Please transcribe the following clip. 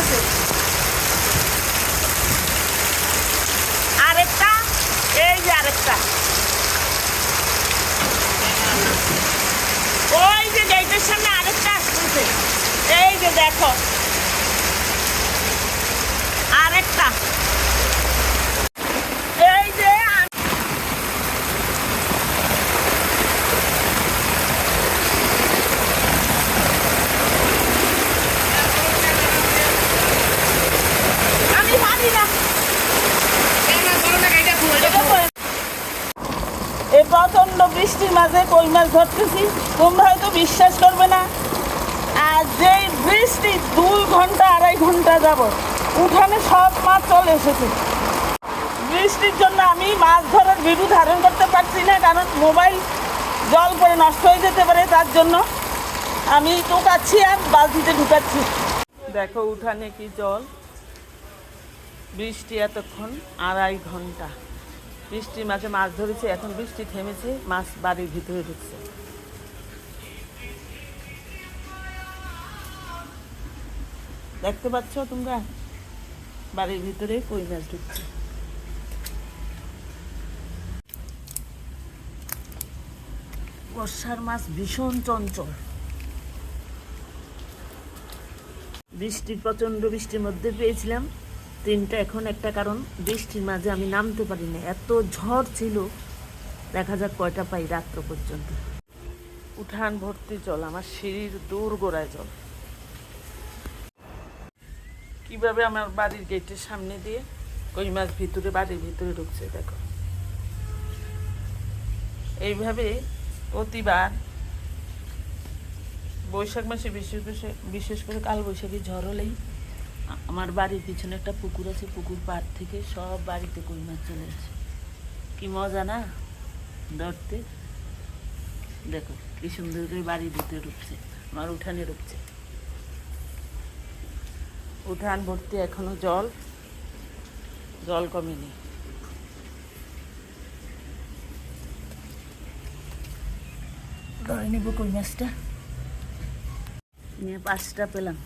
আছে। আরেকটা এই যে আরেকটা। ওই যে গেটের সামনে আরেকটা আসতেছে। এই যে দেখো। এই প্রচণ্ড বৃষ্টির মাঝে কই মাছ ধরতেছি, তোমরা হয়তো বিশ্বাস করবে না। আর যেই বৃষ্টি দুই ঘণ্টা, আড়াই ঘণ্টা যাব উঠানে সব মাছ চলে এসেছে। বৃষ্টির জন্য আমি মাছ ধরার ভিডিও ধারণ করতে পারছি না, কারণ মোবাইল জল পরে নষ্ট হয়ে যেতে পারে তার জন্য। আমি টোকাচ্ছি আর বালতিতে ঢুকাচ্ছি। দেখো উঠানে কি জল। বৃষ্টি এতক্ষণ আড়াই ঘণ্টা। বৃষ্টির মাঝে মাছ ধরেছে, এখন বৃষ্টি থেমেছে, মাছ বাড়ির ভিতরে ঢুকছে। দেখতে পাচ্ছ তোমরা? বাড়ির ভিতরে কই মাছ ঢুকছে? বর্ষার মাছ ভীষণ চঞ্চল। বৃষ্টি প্রচণ্ড বৃষ্টির মধ্যে পেয়েছিলাম। তিনটা এখন একটা কারণ, বৃষ্টির মাঝে আমি নামতে পারি না এত ঝড় ছিল, দেখা যাক কয়টা পাই রাত্র পর্যন্ত। উঠান ভর্তি জল, আমার সিঁড়ির দূর গোড়ায় জল। কীভাবে আমার বাড়ির গেটের সামনে দিয়ে কই মাছ ভিতরে, বাড়ির ভিতরে ঢুকছে, দেখো। এইভাবে প্রতিবার বৈশাখ মাসে বিশেষ বিশেষ করে কাল বৈশাখী ঝড় হলেই আমার বাড়ির পিছনে একটা পুকুর আছে, পুকুর পাড় থেকে সব বাড়িতে কই মাছ চলে আসে। কি মজা না? ধরতে। দেখো, কি সুন্দর করে বাড়ির ভিতরে ঢুকছে, আমার উঠানে ঢুকছে। উঠান ভর্তি এখনও জল। জল কমেনি। ধরে নিব কই মাছটা। নিয়ে পাঁচটা পেলাম।